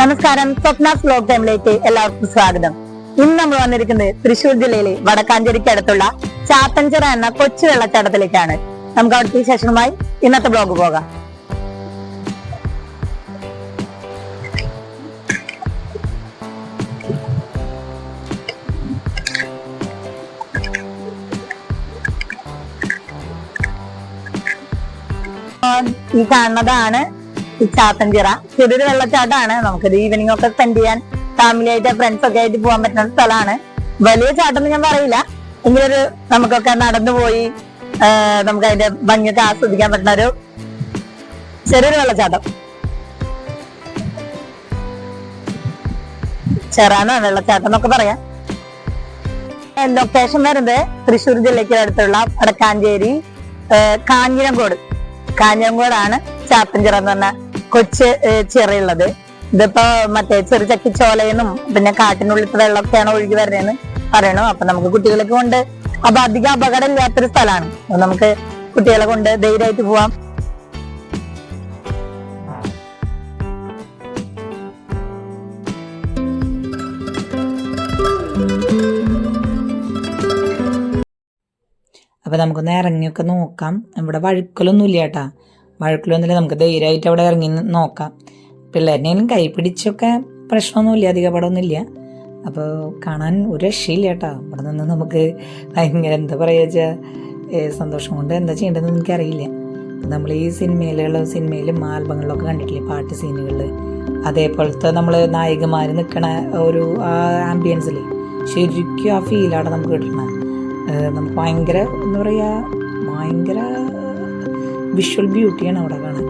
നമസ്കാരം സ്വപ്ന ബ്ലോഗ് ടൈമിലേക്ക് എല്ലാവർക്കും സ്വാഗതം. ഇന്ന് നമ്മൾ വന്നിരിക്കുന്നത് തൃശൂർ ജില്ലയിലെ വടക്കാഞ്ചേരിക്ക് അടുത്തുള്ള ചാത്തഞ്ചിറ എന്ന കൊച്ചു വെള്ളച്ചാട്ടത്തിലേക്കാണ്. നമുക്ക് അവിടുത്തെ ശേഷമായി ഇന്നത്തെ ബ്ലോഗ് പോകാം. ഈ കാണുന്നതാണ് ചാത്തഞ്ചിറ ചെറിയൊരു വെള്ളച്ചാട്ടമാണ്. നമുക്കൊരു ഈവനിങ് ഒക്കെ സ്പെൻഡ് ചെയ്യാൻ ഫാമിലി ആയിട്ട് ഫ്രണ്ട്സ് ഒക്കെ ആയിട്ട് പോകാൻ പറ്റുന്ന സ്ഥലമാണ്. വലിയ ചാട്ടം ഞാൻ പറയില്ല. ഇങ്ങനൊരു നമുക്കൊക്കെ നടന്നു പോയി നമുക്ക് അതിന്റെ ഭംഗിയൊക്കെ ആസ്വദിക്കാൻ പറ്റുന്ന ഒരു ചെറിയൊരു വെള്ളച്ചാട്ടം. ചെറാനോ വെള്ളച്ചാട്ടം എന്നൊക്കെ പറയാം. ലൊക്കേഷൻ വരുന്നത് തൃശ്ശൂർ ജില്ലയ്ക്ക് അടുത്തുള്ള വടക്കാഞ്ചേരി കാഞ്ഞിരംകോട്. കാഞ്ഞിരംകോടാണ് ചാത്തഞ്ചിറ എന്ന് പറഞ്ഞ കൊച്ച് ചിറയുള്ളത്. ഇതിപ്പോ മറ്റേ ചെറു ചക്കിച്ചോലയെന്നും പിന്നെ കാട്ടിനുള്ളിൽ വെള്ളമൊക്കെയാണ് ഒഴുകി വരുന്നതെന്ന് പറയണു. അപ്പൊ നമുക്ക് കുട്ടികളെ കൊണ്ട് അപ്പൊ അധികം അപകടം ഇല്ലാത്തൊരു സ്ഥലമാണ്. അപ്പൊ നമുക്ക് കുട്ടികളെ കൊണ്ട് ധൈര്യമായിട്ട് പോവാം. അപ്പോൾ നമുക്കൊന്ന് ഇറങ്ങിയൊക്കെ നോക്കാം. ഇവിടെ വഴുക്കലൊന്നും ഇല്ല കേട്ടാ. വഴുക്കലൊന്നുമില്ല നമുക്ക് ധൈര്യമായിട്ട് അവിടെ ഇറങ്ങി നോക്കാം. പിള്ളേരിനെങ്കിലും കൈ പിടിച്ചൊക്കെ പ്രശ്നമൊന്നുമില്ല അധിക പടമൊന്നുമില്ല അപ്പോൾ കാണാൻ ഒരു രക്ഷയില്ല കേട്ടോ. ഇവിടെ നിന്ന് നമുക്ക് ഭയങ്കര എന്താ പറയുക വെച്ചാൽ സന്തോഷം കൊണ്ട് എന്താ ചെയ്യേണ്ടതെന്ന് എനിക്കറിയില്ല. നമ്മൾ ഈ സിനിമയിലുള്ള സിനിമയിലും ആൽബങ്ങളിലൊക്കെ കണ്ടിട്ടില്ലേ പാട്ട് സീനുകളിൽ അതേപോലത്തെ നമ്മൾ നായികമാർ നിൽക്കണ ഒരു ആംബിയൻസിൽ ശരിക്കും ആ ഫീലാണ് നമുക്ക് കിട്ടണത് നമുക്ക് ഭയങ്കര എന്താ പറയുക ഭയങ്കര വിഷ്വൽ ബ്യൂട്ടിയാണ് അവിടെ കാണാൻ.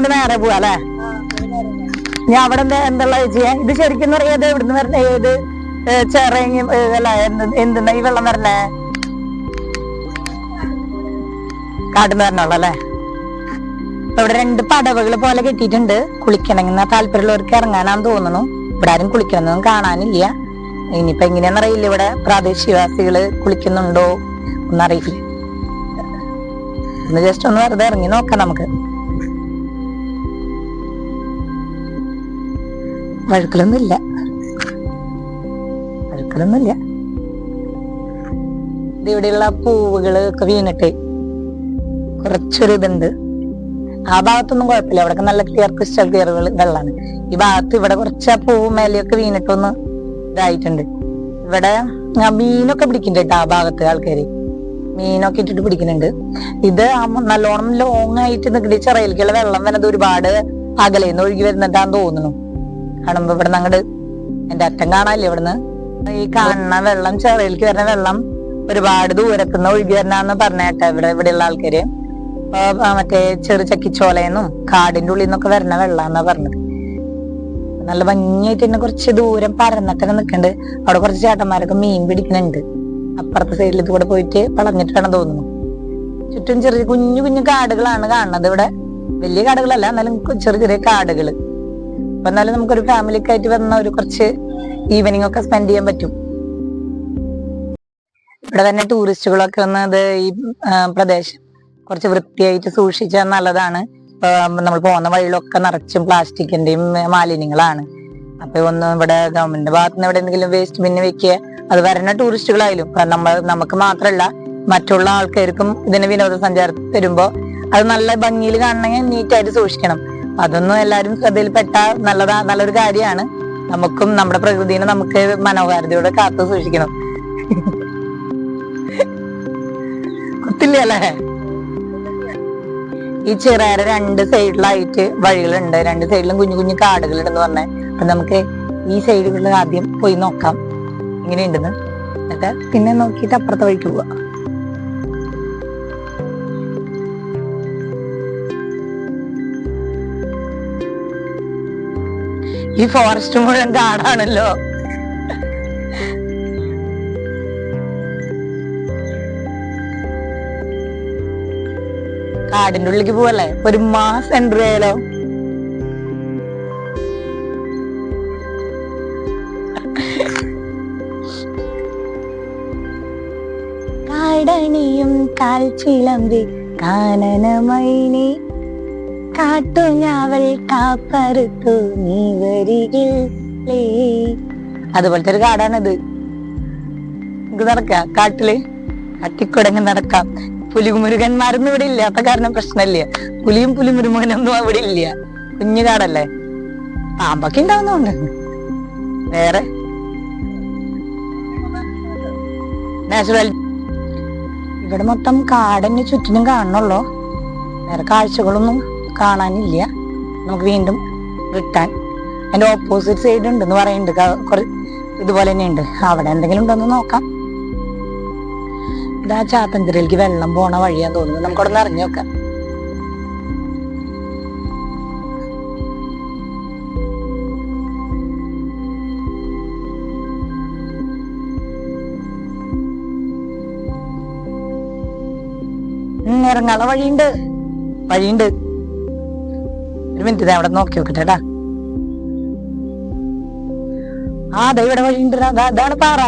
അങ്ങനെ നേരെ പോവാ അല്ലേ? ഞാൻ അവിടെ എന്താ ചെയ്യാൻ ഇത് ശരിക്കും പറയാത് ഇവിടുന്ന് വരണ? ഏത് ചെറങ്ങി അല്ല ഈ വെള്ളം വരണേ? കാട്ടിന്ന് വരണുള്ളൂ അല്ലേ? ഇവിടെ രണ്ട് പടവുകൾ പോലെ കെട്ടിയിട്ടുണ്ട്. കുളിക്കണമെന്ന താല്പര്യമുള്ളവർക്ക് ഇറങ്ങാനാന്ന് തോന്നുന്നു. ഇവിടെ ആരും കുളിക്കണമെന്നൊന്നും കാണാനില്ല. ഇനിയിപ്പൊ എങ്ങനെയാണെന്നറിയില്ല ഇവിടെ പ്രാദേശികവാസികൾ കുളിക്കുന്നുണ്ടോ ഒന്നറിയില്ല ഒന്ന് ജസ്റ്റ് ഒന്ന് വെറുതെ ഇറങ്ങി നോക്കാം നമുക്ക്. വഴുക്കലൊന്നുമില്ല വഴുക്കലൊന്നുമില്ല ഇവിടെയുള്ള പൂവുകൾ ഒക്കെ വീണിട്ട് കുറച്ചൊരു ഇതുണ്ട്. ആ ഭാഗത്തൊന്നും കുഴപ്പമില്ല. അവിടെ നല്ല ക്ലിയർ ക്രിസ്റ്റൽ ക്ലിയർ വെള്ളമാണ് ഈ ഭാഗത്ത് ഇവിടെ കുറച്ച് ആ പൂവ് മേലെയൊക്കെ വീണിട്ടൊന്ന് ഇതായിട്ടുണ്ട്. ഇവിടെ മീനൊക്കെ പിടിക്കുന്നുണ്ട് ആ ഭാഗത്ത് ആൾക്കാര്. മീനൊക്കെ ഇട്ടിട്ട് പിടിക്കുന്നുണ്ട്. ഇത് നല്ലോണം ലോങ് ആയിട്ട് നിൽക്കുന്ന ചിറയിലേക്കുള്ള വെള്ളം വരുന്നത് ഒരുപാട് അകലേന്ന് ഒഴുകി വരുന്നിട്ടാന്ന് തോന്നുന്നു. കാണുമ്പോ ഇവിടെ അങ്ങോട്ട് എന്റെ അറ്റം കാണാല്ലേ ഇവിടുന്ന്? ഈ കാണുന്ന വെള്ളം ചെറിയിലേക്ക് വരുന്ന വെള്ളം ഒരുപാട് ദൂരത്തുനിന്ന് ഒഴുകി വരണമെന്ന് പറഞ്ഞേട്ടെ ഇവിടെ ഇവിടെയുള്ള ആൾക്കാര്. അപ്പൊ മറ്റേ ചെറു ചക്കിച്ചോലയെന്നും കാടിന്റെ ഉള്ളിൽ നിന്നൊക്കെ വരണ വെള്ളാന്നാ പറഞ്ഞത്. നല്ല ഭംഗിയായിട്ട് തന്നെ കുറച്ച് ദൂരം പരന്നിട്ടൊക്കെ നിൽക്കുന്നുണ്ട് അവിടെ കുറച്ച് ചേട്ടന്മാരൊക്കെ മീൻ പിടിക്കുന്നുണ്ട്. അപ്പുറത്തെ സൈഡിൽ കൂടെ പോയിട്ട് വളഞ്ഞിട്ടാണ് തോന്നുന്നു. ചുറ്റും ചെറിയ കുഞ്ഞു കുഞ്ഞു കാടുകളാണ് കാണുന്നത് ഇവിടെ. വലിയ കാടുകളല്ല എന്നാലും ചെറിയ ചെറിയ കാടുകൾ. അപ്പൊ എന്നാലും നമുക്കൊരു ഫാമിലിക്ക് ആയിട്ട് വന്ന ഒരു കുറച്ച് ഈവനിങ് ഒക്കെ സ്പെൻഡ് ചെയ്യാൻ പറ്റും. ഇവിടെ തന്നെ ടൂറിസ്റ്റുകളൊക്കെ വന്നത് ഈ പ്രദേശം. കുറച്ച് വൃത്തിയായിട്ട് സൂക്ഷിച്ചാൽ നല്ലതാണ്. നമ്മൾ പോകുന്ന വഴിയിലൊക്കെ നിറച്ചും പ്ലാസ്റ്റിക്കിന്റെയും മാലിന്യങ്ങളാണ്. അപ്പൊ ഒന്ന് ഇവിടെ ഗവൺമെന്റിന്റെ ഭാഗത്ത് നിന്ന് ഇവിടെ എന്തെങ്കിലും വേസ്റ്റ് ബിന്ന് വെക്കുക അത് വരുന്ന ടൂറിസ്റ്റുകളായാലും നമ്മൾ നമുക്ക് മാത്രമല്ല മറ്റുള്ള ആൾക്കാർക്കും ഇതിന് വിനോദസഞ്ചാരത്തിൽ വരുമ്പോ അത് നല്ല ഭംഗിയിൽ കാണണമെങ്കിൽ നീറ്റായിട്ട് സൂക്ഷിക്കണം. അതൊന്നും എല്ലാരും ശ്രദ്ധയിൽപ്പെട്ട നല്ലതാ നല്ലൊരു കാര്യമാണ്. നമുക്കും നമ്മുടെ പ്രകൃതിനെ നമുക്ക് മനോഹാരിതയോടെ കാത്തു സൂക്ഷിക്കണം. കുത്തില്ല ഈ ചെറുകര രണ്ട് സൈഡിലായിട്ട് വഴികളുണ്ട്. രണ്ട് സൈഡിലും കുഞ്ഞു കുഞ്ഞു കാടുകളുണ്ടെന്ന് പറഞ്ഞേ. അപ്പൊ നമുക്ക് ഈ സൈഡുകളിൽ ആദ്യം പോയി നോക്കാം. ഇങ്ങനെ ഉണ്ടെന്ന് എന്നിട്ട് പിന്നെ നോക്കിയിട്ട് അപ്പുറത്തെ വഴിക്ക് പോവാ. ഈ ഫോറസ്റ്റ് മുഴുവൻ കാടാണല്ലോ. കാടിന്റെ ഉള്ളിക്ക് പോവല്ലേ? ഒരു മാസം എൻട്രി ആയാലോ? കാടണിയും കാൽച്ചിലമ്പി കാനനമൈനി കാട്ടുഞാവൽ കാപ്പറുത്തു നീ വരികില്ലേ? അതുപോലത്തെ ഒരു കാടാണത്. നമുക്ക് നടക്കാം കാട്ടിൽ കട്ടിക്കുടങ്ങ് നടക്കാം. പുലിമുരുകന്മാരൊന്നും ഇവിടെ ഇല്ലാത്ത കാരണം പ്രശ്നമില്ല. പുലിയും പുലിമുരുമകനൊന്നും അവിടെ ഇല്ല. കുഞ്ഞു കാടല്ലേ? പാമ്പൊക്കെ ഉണ്ടാവുന്നുണ്ട് വേറെ? നാച്ചുറൽ. ഇവിടെ മൊത്തം കാടന്നെ ചുറ്റിനും കാണണല്ലോ വേറെ കാഴ്ചകളൊന്നും കാണാനില്ല. നമുക്ക് വീണ്ടും റിട്ടേൺ അതിന്റെ ഓപ്പോസിറ്റ് സൈഡ് ഉണ്ടെന്ന് പറയുന്നുണ്ട്. കുറേ ഇതുപോലെ തന്നെ ഉണ്ട് അവിടെ എന്തെങ്കിലും ഉണ്ടോ എന്ന് നോക്കാം. ഇതാ ചാത്തഞ്ചിറയിലേക്ക് വെള്ളം പോണ വഴിയാന്ന് തോന്നുന്നു. നമുക്ക് അവിടെ നിന്ന് ഇറങ്ങി നോക്കാം. ഇറങ്ങാനുള്ള വഴിയുണ്ട്. വഴിയുണ്ട്. ഒരു മിനിറ്റ് ഇതാ അവിടെ നോക്കി നോക്കട്ടെ ട്ടാ. ആ ദേ ഇവിടെ വഴിയുണ്ട് ഇതാണ് പാറ.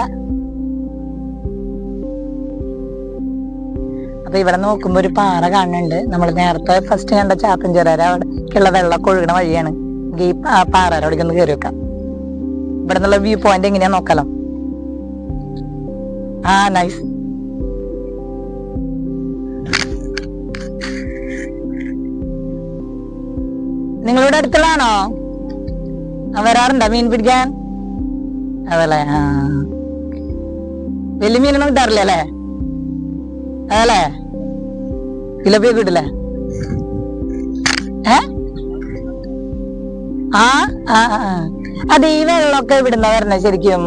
അപ്പൊ ഇവിടെ നോക്കുമ്പോ ഒരു പാറ കാണുന്നുണ്ട്. നമ്മൾ നേരത്തെ ഫസ്റ്റ് കണ്ട ചാത്തഞ്ചേരാര അവിടേക്കുള്ള വെള്ളമൊക്കെ ഒഴുകണ വഴിയാണ്. ഈ പാറ അവിടേക്ക് ഒന്ന് കയറി വെക്കാം. ഇവിടെ നിന്നുള്ള വ്യൂ പോയിന്റ് എങ്ങനെയാ നോക്കാലോ? ആ നൈസ് നിങ്ങളുടെ അടുത്തുള്ളതാണോ ആ, വരാറുണ്ടോ? മീൻ പിടിക്കാൻ? അതല്ലേ? ആ. വലിയ മീനൊന്നും കിട്ടാറില്ല അല്ലേ? അതല്ലേ? തിലപ്പിയൊക്കെ കിട്ടില്ലേ? ഏ? ആ ആ. അത് ഈ വെള്ളമൊക്കെ ഇവിടുന്ന വരണേ ശരിക്കും?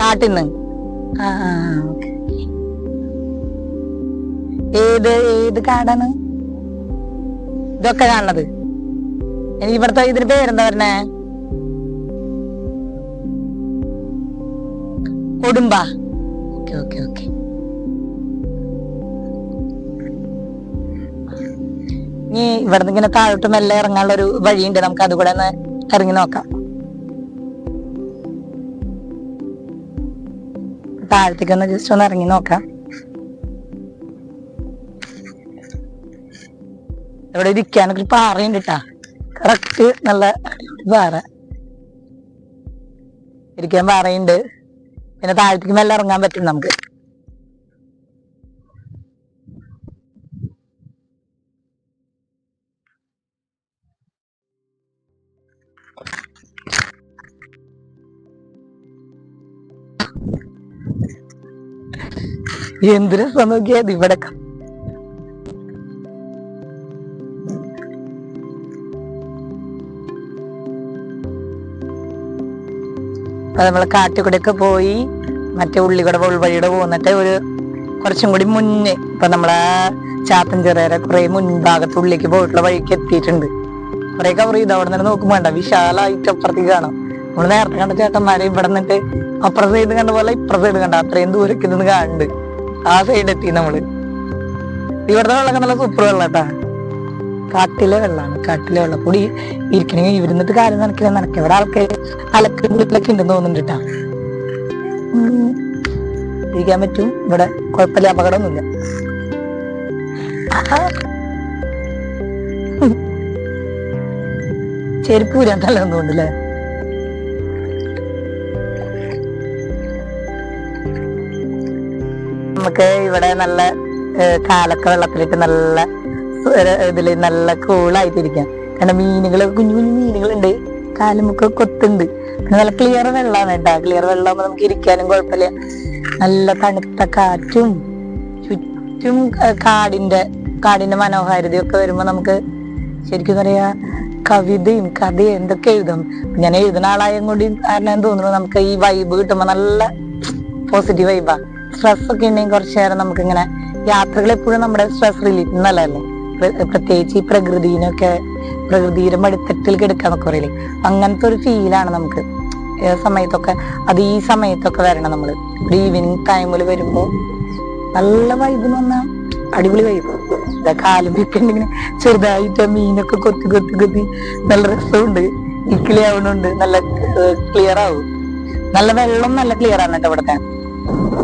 കാട്ടിന്ന്. ആ ആ ഏത് ഏത് കാടാണ്? ഇതൊക്കെ കാണുന്നത് എനിക്ക് ഇവിടുത്തെ ഇതിന് പേരെന്താ പറഞ്ഞേ? കൊടുമ്പ. Okay okay okay. ഇനി ഇവിടുന്ന് ഇങ്ങനെ താഴോട്ട് മെല്ലെ ഇറങ്ങാനുള്ള ഒരു വഴിയുണ്ട്. നമുക്ക് അതുകൂടെ ഒന്ന് ഇറങ്ങി നോക്കാം. താഴത്തേക്ക് ഒന്ന് ജസ്റ്റ് ഒന്ന് ഇറങ്ങി നോക്കാം. ഇവിടെ ഇരിക്കാനൊക്കെ ഒരു പാറയുണ്ട് കേട്ടാ കറക്റ്റ് നല്ല പാറ ഇരിക്കാൻ പാറയുണ്ട്. പിന്നെ താഴത്തേക്ക് മെല്ലെ ഇറങ്ങാൻ പറ്റും നമുക്ക്. എന്ത് രസം ഇവിടെ അപ്പൊ നമ്മൾ കാറ്റുകൂടെയൊക്കെ പോയി മറ്റേ ഉള്ളിക്കട ഉൾവഴിയുടെ പോന്നിട്ട് ഒരു കുറച്ചും കൂടി മുന്നേ ഇപ്പൊ നമ്മളെ ചാത്തഞ്ചിറയുടെ കുറെ മുൻഭാഗത്ത് ഉള്ളിലേക്ക് പോയിട്ടുള്ള വഴിക്ക് എത്തിയിട്ടുണ്ട്. കുറെ കവർ ചെയ്ത്. അവിടെ നിന്ന് നോക്കുമ്പോ വേണ്ട വിശാലായിട്ട് അപ്പുറത്തേക്ക് കാണാം. നമ്മൾ നേരത്തെ കണ്ട ചേട്ടന്മാരെ ഇവിടെ നിന്നിട്ട് അപ്പുറ സൈഡ് കണ്ട പോലെ ഇപ്പുറ സൈഡ് കണ്ട. അത്രയും ദൂരക്ക് നിന്ന് കാണുന്നുണ്ട് ആ സൈഡ് എത്തി നമ്മൾ. ഇവിടുത്തെ വെള്ളമൊക്കെ നല്ല സൂപ്പർ വെള്ളം കേട്ടാ കാട്ടിലെ വെള്ളമാണ് കാട്ടിലെ വെള്ളം കൂടി ഇരിക്കണെങ്കിൽ ഇവിടുന്നിട്ട് കാര്യം നനക്കില്ല നനക്ക ഇവിടെ ആൾക്കാർ അലക്കും കുളിക്കലൊക്കെ ഉണ്ടെന്ന് തോന്നുന്നുണ്ട് ഇരിക്കാൻ പറ്റും. ഇവിടെ കുഴപ്പമില്ല. അപകടമൊന്നുമില്ല. ചെരുപ്പ് ഊരാൻ തോന്നുന്നില്ലേ നമുക്ക് ഇവിടെ നല്ല കാലൊക്കെ വെള്ളത്തിലിട്ട് നല്ല ഇതിൽ നല്ല കൂളായിട്ടിരിക്കാം കാരണം മീനുകൾ കുഞ്ഞു കുഞ്ഞു മീനുകളുണ്ട്. കാലുമുക്ക് കൊത്തുണ്ട്. നല്ല ക്ലിയർ വെള്ളമാണ് കേട്ടോ. ക്ലിയർ വെള്ളമാകുമ്പോ നമുക്ക് ഇരിക്കാനും കുഴപ്പമില്ല. നല്ല തണുത്ത കാറ്റും ചുറ്റും കാടിന്റെ കാടിന്റെ മനോഹാരിതയൊക്കെ വരുമ്പോ നമുക്ക് ശരിക്കും പറയാ കവിതയും കഥയും എന്തൊക്കെ എഴുതും. ഞാൻ എഴുതുന്ന ആളായും കൂടി കാരണം തോന്നുന്നു നമുക്ക് ഈ വൈബ് കിട്ടുമ്പോ നല്ല പോസിറ്റീവ് വൈബാ സ്ട്രെസ് ഒക്കെ ഉണ്ടെങ്കിൽ കുറച്ചു നേരം നമുക്ക് ഇങ്ങനെ യാത്രകൾ എപ്പോഴും നമ്മുടെ സ്ട്രെസ് റിലീഫ് നല്ലതല്ലേ? പ്രത്യേകിച്ച് ഈ പ്രകൃതിനൊക്കെ പ്രകൃതിയുടെ മടിത്തട്ടിൽ കിടക്കാന്നൊക്കെ പറയില്ലേ? അങ്ങനത്തെ ഒരു ഫീലാണ് നമുക്ക്. സമയത്തൊക്കെ അത് ഈ സമയത്തൊക്കെ വരണം നമ്മൾ ഇവിടെ ഈവനിങ് ടൈമിൽ വരുമ്പോ നല്ല വൈബ് എന്ന് പറഞ്ഞാൽ അടിപൊളി വൈബ് കാലും ഇങ്ങനെ ചെറുതായിട്ട് മീനൊക്കെ കൊത്തി കൊത്തി കൊത്തി നല്ല രസമുണ്ട്. ഇക്കിളി ആവണുണ്ട്. നല്ല ക്ലിയർ ആവും. നല്ല വെള്ളം നല്ല ക്ലിയർ ആണ് കേട്ടോ ഇവിടുത്തെ.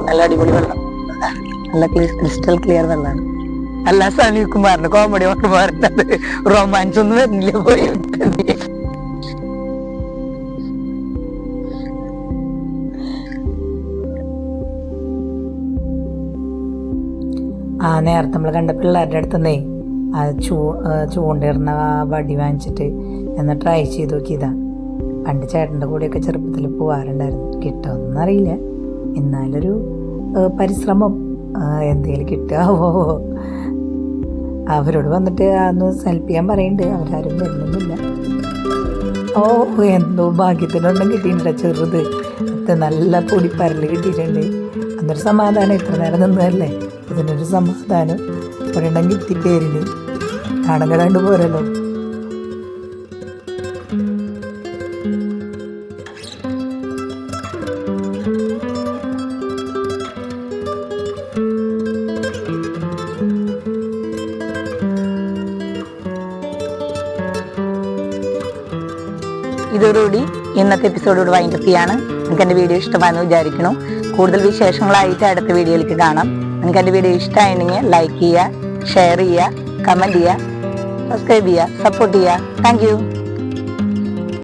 നല്ല അടിപൊളി വെള്ളം. നല്ല ക്രിസ്റ്റൽ ക്ലിയർ വെള്ളമാണ് അല്ല സണി കുമാറിന്റെ കോമഡി കുമാറിന്റെ റൊമാൻസ് ഒന്നും വരുന്നില്ല പോയി ആ നേരത്തെ നമ്മൾ കണ്ട പിള്ളേരുടെ അടുത്തുനിന്നേ ആ ചൂ ചൂണ്ടിരുന്ന ആ വടി വാങ്ങിച്ചിട്ട് എന്ന് ട്രൈ ചെയ്ത് നോക്കിയതാ പണ്ട് ചേട്ടന്റെ കൂടെയൊക്കെ ചെറുപ്പത്തിൽ പോവാറുണ്ടായിരുന്നു. കിട്ടുമെന്നറിയില്ല എന്നാലൊരു ഏ, പരിശ്രമം എന്തെങ്കിലും കിട്ടാവോ? അവരോട് വന്നിട്ട് അന്ന് സെൽഫ് ചെയ്യാൻ പറയുന്നുണ്ട് അവരാരും വരുന്നൊന്നുമില്ല. ഓ എന്തോ ഭാഗ്യത്തിനൊന്നും കിട്ടിയിട്ടില്ല ചെറുത്. നല്ല പൊടിപ്പരൽ കിട്ടിയിട്ടുണ്ട്. അന്നൊരു സമാധാനം ഇത്ര നേരം നിന്നതല്ലേ? ഇതിനൊരു സമാധാനം. ഒരെണ്ണം കിട്ടി പേരിന് നാണം പോരല്ലോ. ഇതോടുകൂടി ഇന്നത്തെ എപ്പിസോഡ് വൈൻഡപ്പ് ചെയ്യാണ്. നിങ്ങൾക്ക് എന്റെ വീഡിയോ ഇഷ്ടമാണെന്ന് വിചാരിക്കുന്നു. കൂടുതൽ വിശേഷങ്ങളായിട്ട് അടുത്ത വീഡിയോയിലേക്ക് കാണാം. നിങ്ങൾക്ക് എന്റെ വീഡിയോ ഇഷ്ടമായിരുന്നെങ്കിൽ ലൈക്ക് ചെയ്യുക ഷെയർ ചെയ്യുക കമന്റ് ചെയ്യുക സബ്സ്ക്രൈബ് ചെയ്യുക സപ്പോർട്ട് ചെയ്യുക. താങ്ക്